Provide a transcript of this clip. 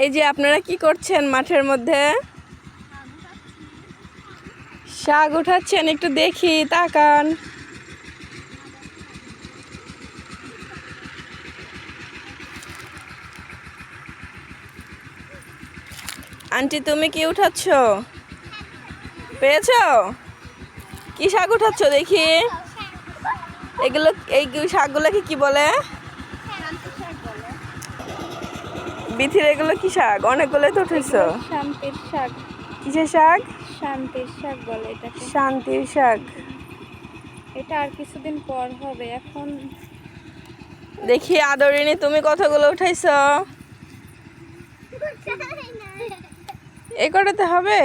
এই যে আপনারা কি করছেন মাঠের মধ্যে? শাক উঠাচ্ছেন, একটু দেখি, তাকান। আন্টি, তুমি কি উঠাচ্ছ? পেয়েছ? কি শাক উঠাচ্ছ দেখি? এগুলো, এই শাকগুলোকে কি বলে? বিথির এগুলো কি শাক? অনেকগুলো তো উঠেছো। শান্তির শাক। কিসের শাক? শান্তির শাক বলে এটাকে। শান্তির শাক। এটা আর কিছুদিন পর হবে এখন দেখি আদরিনী তুমি কতগুলো উঠাইছো এ কটাতে হবে?